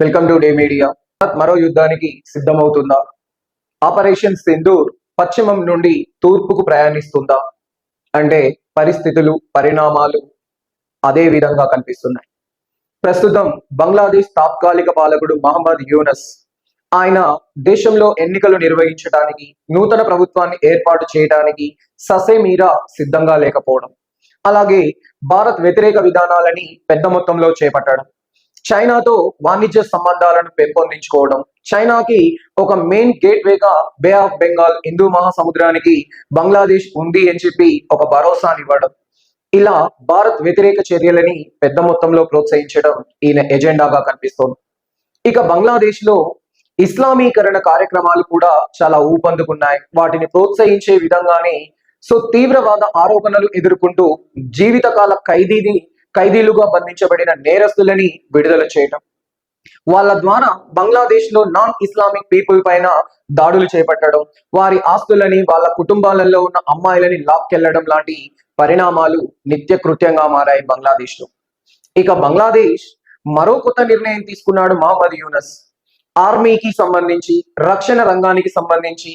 Welcome to day media మరో యుద్ధానికి సిద్ధమవుతుందా? Operation Sindoor పశ్చిమం నుండి తూర్పుకు ప్రయాణిస్తుందా? అంటే పరిస్థితులు పరిణామాలు అదే విధంగా కనిపిస్తున్నాయి. ప్రస్తుతం బంగ్లాదేశ్ తాత్కాలిక పాలకుడు మహమ్మద్ యూనస్ ఆయన దేశంలో ఎన్నికలు నిర్వహించడానికి నూతన ప్రభుత్వాన్ని ఏర్పాటు చేయడానికి ససేమీరా సిద్ధంగా లేకపోవడం అలాగే భారత్ వ్యతిరేక విధానాలని పెద్ద మొత్తంలో చేపట్టడం చైనాతో వాణిజ్య సంబంధాలను పెంపొందించుకోవడం చైనాకి ఒక మెయిన్ గేట్వేగా బే ఆఫ్ బెంగాల్ హిందూ మహాసముద్రానికి బంగ్లాదేశ్ ఉంది అని చెప్పి ఒక భరోసానివ్వడం ఇలా భారత్ వ్యతిరేక చర్యలని పెద్ద మొత్తంలో ప్రోత్సహించడం ఈయన ఎజెండాగా కనిపిస్తోంది. ఇక బంగ్లాదేశ్లో ఇస్లామీకరణ కార్యక్రమాలు కూడా చాలా ఊపందుకున్నాయి. వాటిని ప్రోత్సహించే విధంగానే సో తీవ్రవాద ఆరోపణలు ఎదుర్కొంటూ జీవితకాల ఖైదీని ఖైదీలుగా బంధించబడిన నేరస్తులని విడుదల చేయటం. వాళ్ళ ద్వారా బంగ్లాదేశ్లో నాన్ ఇస్లామిక్ పీపుల్ పైన దాడులు చేపట్టడం వారి ఆస్తులని వాళ్ళ కుటుంబాలలో ఉన్న అమ్మాయిలని లాక్కెళ్ళడం లాంటి పరిణామాలు నిత్య కృత్యంగా మారాయి బంగ్లాదేశ్లో ఇక బంగ్లాదేశ్ మరో కొత్త నిర్ణయం తీసుకున్నాడు మహమ్మద్ యూనస్. ఆర్మీకి సంబంధించి రక్షణ రంగానికి సంబంధించి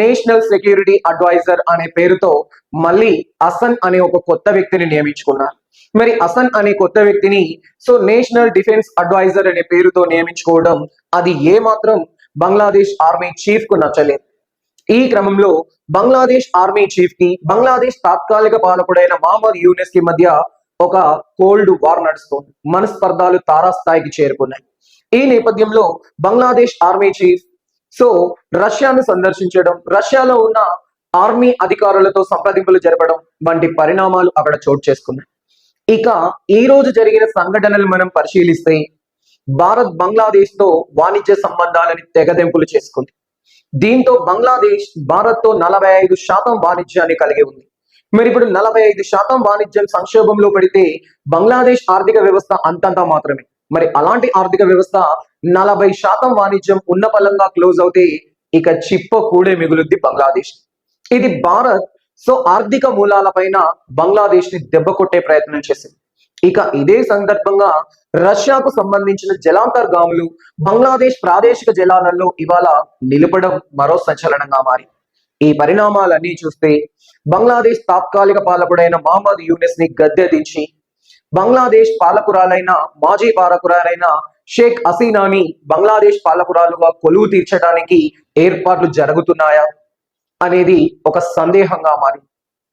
నేషనల్ సెక్యూరిటీ అడ్వైజర్ అనే పేరుతో మళ్ళీ అసన్ అనే ఒక కొత్త వ్యక్తిని నియమించుకున్నారు. మరి అసన్ అనే కొత్త వ్యక్తిని సో నేషనల్ డిఫెన్స్ అడ్వైజర్ అనే పేరుతో నియమించుకోవడం అది ఏ మాత్రం బంగ్లాదేశ్ ఆర్మీ చీఫ్కు నచ్చలేదు. ఈ క్రమంలో బంగ్లాదేశ్ ఆర్మీ చీఫ్కి బంగ్లాదేశ్ తాత్కాలిక పాలకుడైన మహమ్మద్ యూనిస్కి మధ్య ఒక కోల్డ్ వార్ నడుస్తోంది. మనస్పర్ధాలు తారాస్థాయికి చేరుకున్నాయి. ఈ నేపథ్యంలో బంగ్లాదేశ్ ఆర్మీ చీఫ్ సో రష్యాను సందర్శించడం రష్యాలో ఉన్న ఆర్మీ అధికారులతో సంప్రదింపులు జరపడం వంటి పరిణామాలు అక్కడ చోటు చేసుకున్నాయి. ఇక ఈ రోజు జరిగిన సంఘటనలు మనం పరిశీలిస్తే భారత్ బంగ్లాదేశ్తో వాణిజ్య సంబంధాలని తెగదెంపులు చేసుకుంది. దీంతో బంగ్లాదేశ్ భారత్తో నలభై ఐదు శాతం వాణిజ్యాన్ని కలిగి ఉంది. మరి ఇప్పుడు నలభై ఐదు శాతం వాణిజ్యం సంక్షోభంలో పడితే బంగ్లాదేశ్ ఆర్థిక వ్యవస్థ అంతంత మాత్రమే. మరి అలాంటి ఆర్థిక వ్యవస్థ నలభై శాతం వాణిజ్యం ఉన్న పలంగా క్లోజ్ అవుతే ఇక చిప్ప కూడే మిగులుద్ది బంగ్లాదేశ్. ఇది భారత్ సో ఆర్థిక మూలాలపైన బంగ్లాదేశ్ని దెబ్బ కొట్టే ప్రయత్నం చేసింది. ఇక ఇదే సందర్భంగా రష్యాకు సంబంధించిన జలాంతర్గాములు బంగ్లాదేశ్ ప్రాదేశిక జలాలలో ఇవాళ నిలపడం మరో సంచలనంగా మారి. ఈ పరిణామాలన్నీ చూస్తే బంగ్లాదేశ్ తాత్కాలిక పాలకుడైన మహమ్మద్ యూనిస్ని గద్దె దించి బంగ్లాదేశ్ పాలకురాలైన మాజీ పాలకురాలైన షేక్ హసీనాని బంగ్లాదేశ్ పాలకురాలుగా కొలువు తీర్చడానికి ఏర్పాట్లు జరుగుతున్నాయా? అనేది ఒక సందేహంగా మారింది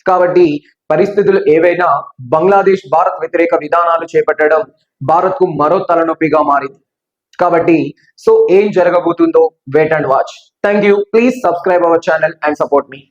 కాబట్టి పరిస్థితులు ఏవైనా బంగ్లాదేశ్ భారత్ వ్యతిరేక విధానాలు చేపట్టడం భారత్కు మరో తలనొప్పిగా మారింది. కాబట్టి సో ఏం జరగబోతుందో wait and watch thank you please subscribe our channel and support me